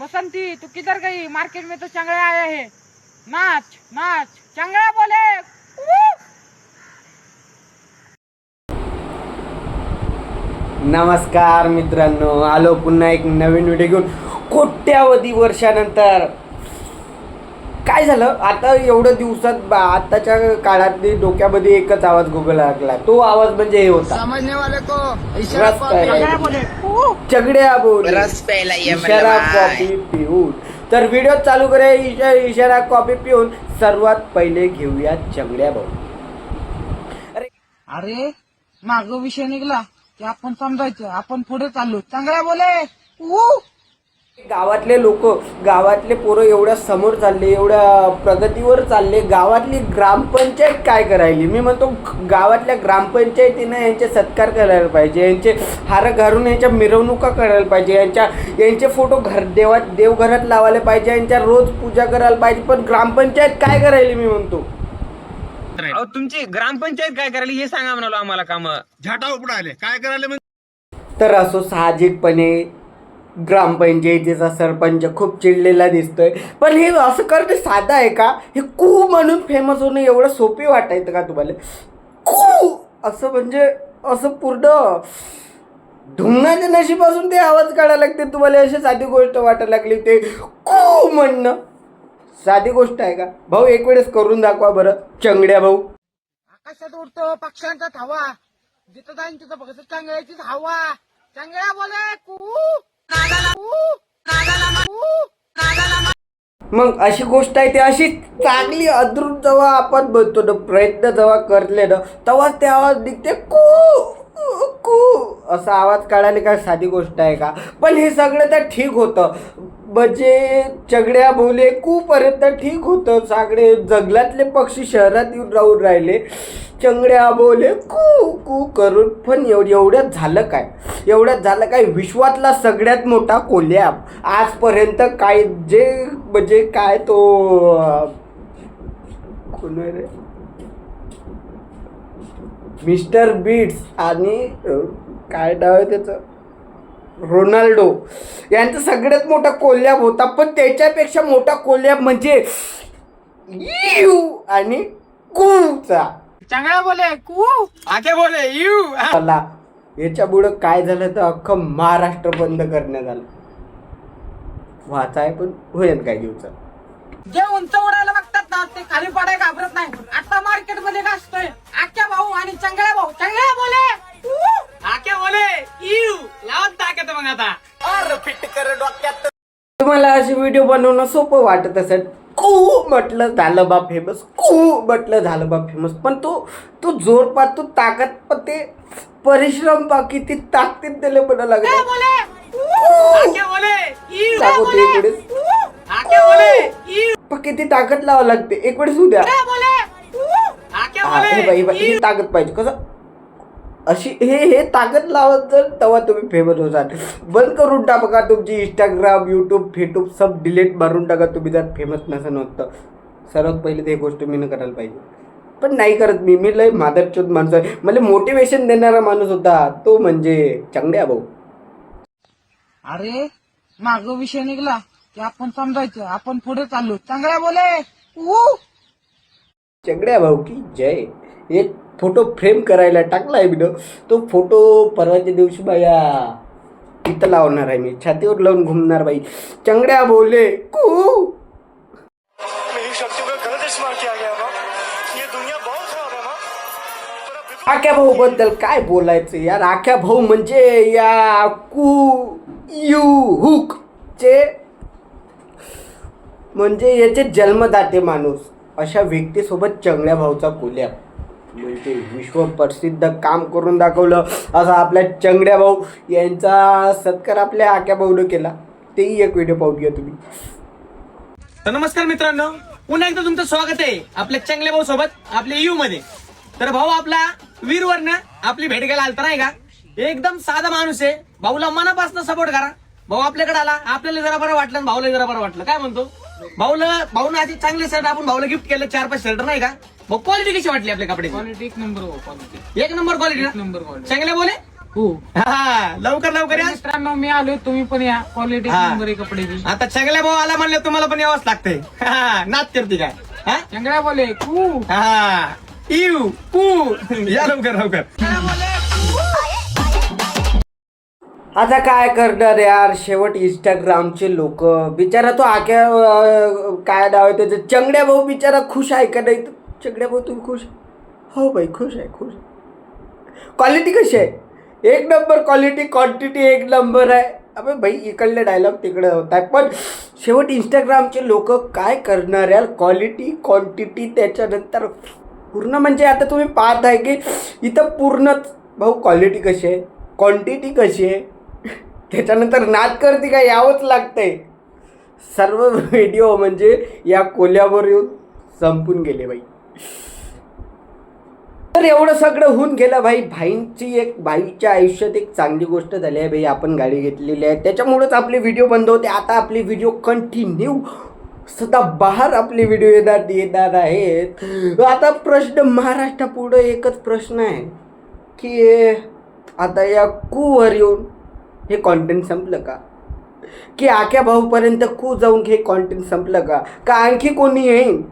बसंती तू किधर गई? मार्केट में तो चंगड़ा आया है। नाच नाच चंगड़ा बोले। नमस्कार मित्रांनो आलो पुन्हा एक नवीन व्हिडिओ घेऊन. कोट्यावधी वर्षानंतर काय झालं? आता एवढ्या दिवसात आताच्या काळात डोक्यामध्ये एकच आवाज गुगल लागला. तो आवाज म्हणजे हे होता. समझने वाले को. बोले! चगड्या बोल. रस प्यायला ये इशारा कॉफी पिऊन. तर व्हिडिओ चालू करे इशा इशारा कॉफी पिऊन. सर्वात पहिले घेऊया चंगड्या भाऊ अरे. माग विषय निघला की आपण समजायचं. आपण पुढे चाललो. चंगड़ा बोले! गावातले लोक गावातले पोरं एवढ्या समोर चालले एवढ्या प्रगतीवर चालले गावातली ग्रामपंचायत काय करायली? मी म्हणतो गावातल्या ग्रामपंचायतीनं यांचे सत्कार करायला पाहिजे यांचे हार घालून यांच्या मिरवणुका करायला पाहिजे यांच्या यांचे फोटो घर देवात देवघरात लावायला पाहिजे यांच्या रोज पूजा करायला पाहिजे पण ग्रामपंचायत काय करायली मी म्हणतो? अहो तुमची ग्रामपंचायत काय करायली हे सांगा म्हणालो आम्हाला काम. झाटा उपडायले. काय करायला म्हणजे तर असो साहजिकपणे ग्रामपंचायतीचा सरपंच खूप चिडलेला दिसतोय. पण हे असं करणे साधं आहे का? हे कू म्हणून फेमस होणं एवढं सोपी वाटायचं का तुम्हाला? कू! असं म्हणजे असं पूर्ण धुंगाच्या नशीपासून ते आवाज काढायला लागते तुम्हाला अशी साधी गोष्ट वाटायला लागली ते कू म्हणणं. साधी गोष्ट आहे का? भाऊ एक वेळेस करून दाखवा बरं. चंगड्या भाऊ. आकाशात उडतो पक्ष्यांचा धावा जिथं जाईन तिथं फक्त चंगळ्याचीच हवा. चांगल्या बोले कू! मग अशी गोष्ट आहे ती अशी चांगली अद्रुत जेव्हा आपण बनतो ना प्रयत्न जेव्हा करले ना तेव्हा ते आवाज निघते कू कू. असा आवाज काढायला काय साधी गोष्ट आहे का? पण हे सगळं तर ठीक होतं. म्हणजे चगड्या भोले कूपर्यंत ठीक होतं. सगळे जंगलातले पक्षी शहरात येऊन राहून राहिले. चंगड्या बोले कू कू करून. पण एवढ एवढ्यात झालं काय? एवढ्यात झालं काय? विश्वातला सगळ्यात मोठा कोल्याप आजपर्यंत काय जे म्हणजे काय तो कोण रे? मिस्टर बीट्स आणि काय नाव आहे त्याचं? रोनाल्डो. यांचा सगळ्यात मोठा कोल्ह्याप होता पण त्याच्यापेक्षा मोठा कोल्ह्याप म्हणजे यू आणि कूचा. चंगळ्या बोले कू. आके बोले यू. मला याच्यामुळं काय झालं तर अख्खं महाराष्ट्र बंद करण्यात आलं. वाचाय पण होईल काय दिवसात जे उंच उडायला बघतात ना ते खाली पडायला घाबरत नाही. आता मार्केटमध्ये गाजतोय तुम्हाला असे व्हिडिओ बनवणं सोपं वाटत असेल. कू म्हटलं झालं बा फेमस कू म्हटलं झालं बा फेमस पण तो तो जोर पा तो ताकद पण ते परिश्रम पा किती ताकदीत त्याला पण किती ताकद लावा लागते. एक वेळेस उद्या ताकद पाहिजे. कसं? अशी हे हे ताकद लावत जर तेव्हा तुम्ही फेमस होसाल. बंद करून टाका तुमची इंस्टाग्राम यूट्यूब फेटूब सब डिलीट मारून टाका. तुम्ही जर फेमस नसेल होतं सर्वात पहिले ते गोष्ट मी न करायला पाहिजे. पण नाही करत मी. मी लय मादरचोद माणूस आहे. मला मोटिवेशन देणारा माणूस होता. तो म्हणजे चंगड्या भाऊ. अरे माग विषय निघला की आपण समजायचं. आपण पुढे चाललो. चंगळ्या बोले! चंगड्या भाऊ की जय. एक फोटो फ्रेम करायला टाकला आहे मी तो फोटो परवाच्या दिवशी बाया इथं लावणार आहे मी. छातीवर लावून घुमणार बाई. चंगड्या बोले कू! आख्या भाऊ बद्दल काय बोलायचं यार? आख्या भाऊ म्हणजे या कू यू हुक चे म्हणजे याचे जन्मदाते माणूस. अशा व्यक्तीसोबत चंगड्या भाऊचा कोल्या. म्हणजे विश्वप्रसिद्ध काम करून दाखवलं. असा आपल्या चंगड्या भाऊ यांचा सत्कार आपल्या आख्या भाऊनं केला. तेही एक व्हिडिओ पाहू घ्या तुम्ही. तर नमस्कार मित्रांनो पुन्हा एकदा तुमचं स्वागत आहे आपल्या चांगल्या भाऊ सोबत आपल्या यू मध्ये. तर भाऊ आपला वीरवरनं आपली भेट घ्यायला आलता नाही का? एकदम साधा माणूस आहे. भाऊला मनापासून सपोर्ट करा. भाऊ आपल्याकडे आला आपल्याला जरा बरं वाटलं आणि भाऊला जरा बरं वाटलं. काय म्हणतो? भाऊला भाऊनं आधी चांगले शर्ट आपण भाऊला गिफ्ट केलं चार पाच शर्ट नाही का? भाऊ क्वालिटी कशी वाटली आपल्या कपडे क्वालिटी एक नंबर हो क्वालिटी एक नंबर क्वालिटी नंबर क्वालिटी चांगले बोले? हो. हा लवकर लवकर या. मित्रांनो मी आलो तुम्ही पण या. क्वालिटी हा. नंबर आहे कपड्याची. आता चंगल्या भाऊ आला म्हणलं तुम्हाला पण यावंच लागतंय. हा, नाच करते काय? हा? चांगल्या बोले. कू. हा इव पू या लवकर लवकर. आता काय करणार यार? शेवट इंस्टाग्रामचे लोक. बिचारा तो आक्या अं, काय नाव आहे त्याचं? चंगड्या भाऊ बिचारा खुश आहे का नाही? चंगड्या भाऊ तुम्ही खुश. हो बाई खुश आहे खुश. क्वालिटी कशी आहे? एक नंबर क्वालिटी क्वांटिटी एक नंबर आहे. अबे भाई इकडले डायलॉग तिकडे होत आहे पण शेवट इंस्टाग्रामचे लोक काय करणार यार? क्वालिटी क्वांटिटी त्याच्यानंतर पूर्ण म्हणजे आता तुम्ही पाहत आहे की इथं पूर्णच भाऊ क्वालिटी कशी आहे? क्वांटिटी कशी आहे? त्याच्यानंतर नाद करते का यावंच लागतंय. सर्व व्हिडिओ म्हणजे या कोल्यावर येऊन संपून गेले बाई. तर एवढं सगळं होऊन गेलं भाई. भाईंची एक बाईच्या आयुष्यात एक चांगली गोष्ट झाली आहे भाई. आपण गाडी घेतलेली आहे. त्याच्यामुळंच आपले व्हिडिओ बंद होते. आता आपले व्हिडिओ कंटिन्यू सदा बाहेर आपले व्हिडिओ येणार येणार आहेत. आता प्रश्न महाराष्ट्रापुढं एकच प्रश्न आहे की आता या कूवर येऊन हे कॉन्टेंट संपलं का? की आख्या भाऊपर्यंत कू जाऊन हे कॉन्टेंट संपलं का? का आणखी कोणी येईन?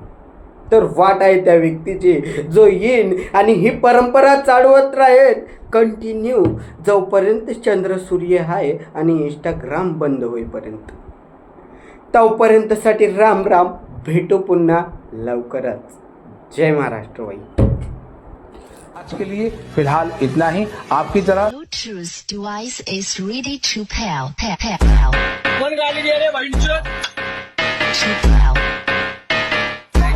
तर वाट आहे त्या व्यक्तीची. जो येईन आणि ही परंपरा चालवत राहील. कंटिन्यू जोपर्यंत चंद्र सूर्य आहे आणि इंस्टाग्राम बंद होईपर्यंत. तोपर्यंतसाठी राम राम. भेटू पुन्हा लवकरच. जय महाराष्ट्र बाई आज के लिए फिलहाल इतना ही. आपकी तरह Bluetooth device is